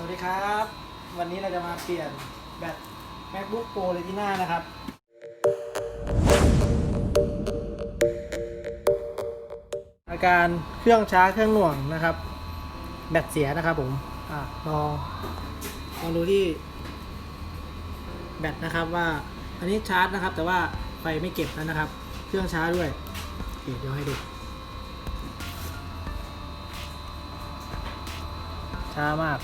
สวัสดีครับ วันนี้เราจะมาเปลี่ยนแบต MacBook Pro Retina นะครับ อาการเครื่องช้าเครื่องหน่วงนะครับ แบตเสียนะครับผมอะลองลองดูที่ แบตนะครับว่าอันนี้ชาร์จนะครับ แต่ว่าไฟไม่เก็บแล้วนะครับ เครื่องช้าด้วยเคเดี๋ยวให้ดูช้ามาก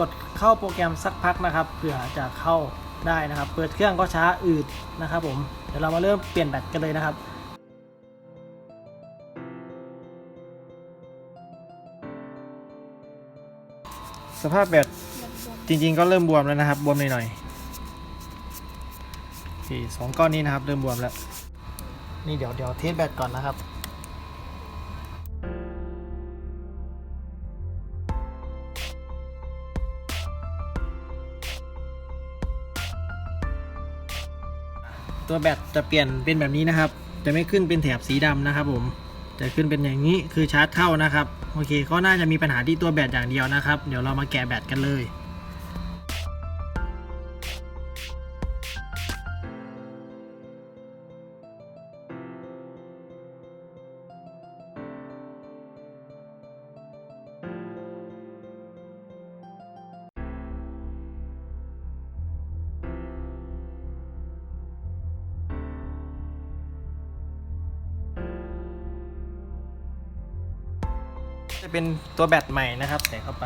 กดเข้าโปรแกรมสักพักนะครับเผื่อจะเข้าได้นะครับ เปิดเครื่องก็ช้าอืดนะครับผมเดี๋ยวเรามาเริ่มเปลี่ยนแบตกันเลยนะครับสภาพแบตจริง ๆ ก็เริ่มบวมแล้วนะครับ บวมหน่อยๆสองก้อนนี้นะครับ เริ่มบวมแล้ว นี่เดี๋ยวเดี๋ยวเทสแบตก่อนนะครับ ตัวแบตจะเปลี่ยนเป็นแบบนี้นะครับ จะไม่ขึ้นเป็นแถบสีดำนะครับ ผม จะขึ้นเป็นอย่างนี้คือชาร์จเข้านะครับ โอเค ก็น่าจะมีปัญหาที่ตัวแบตอย่างเดียวนะครับ เดี๋ยวเรามาแกะแบตกันเลย จะเป็นตัวแบตใหม่นะครับใส่เข้าไป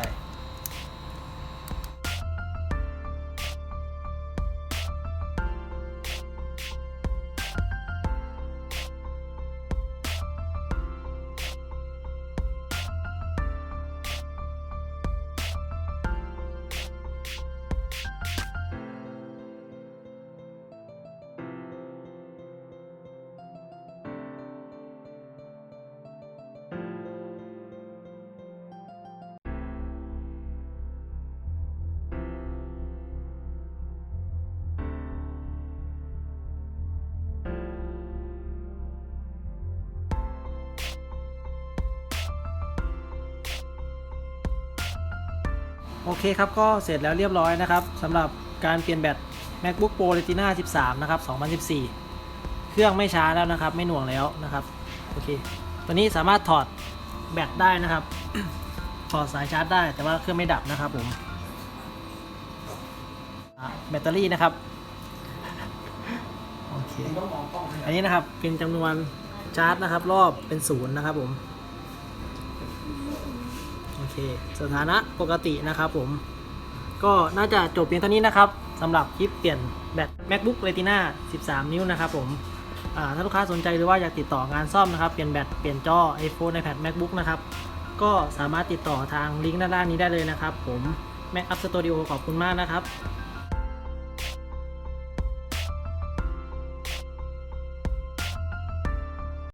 โอเคครับก็เสร็จแล้วเรียบร้อยนะครับสำหรับการเปลี่ยนแบต MacBook Pro Retina 13 นะครับ 2014 เครื่องไม่ช้าแล้วนะครับ ไม่หน่วงแล้วนะครับ โอเค ตัวนี้สามารถถอดแบตได้นะครับ ถอดสายชาร์จได้ แต่ว่าเครื่องไม่ดับนะครับผมแบตเตอรี่นะครับ โอเค อันนี้นะครับเป็นจำนวนชาร์จนะครับ รอบเป็นศูนย์นะครับผม เคสถานะปกตินะครับผม ก็น่าจะจบเพียงเท่านี้นะครับสำหรับคลิปเปลี่ยนแบต MacBook Retina 13 นิ้วนะครับผมถ้าลูกค้าสนใจหรือว่าอยากติดต่องานซ่อมนะครับ เปลี่ยนแบต เปลี่ยนจอ iPhone iPad MacBook นะครับ ก็สามารถติดต่อทางลิงก์ด้านล่างนี้ได้เลยนะครับผม Mac Up Studio ขอบคุณมากนะครับ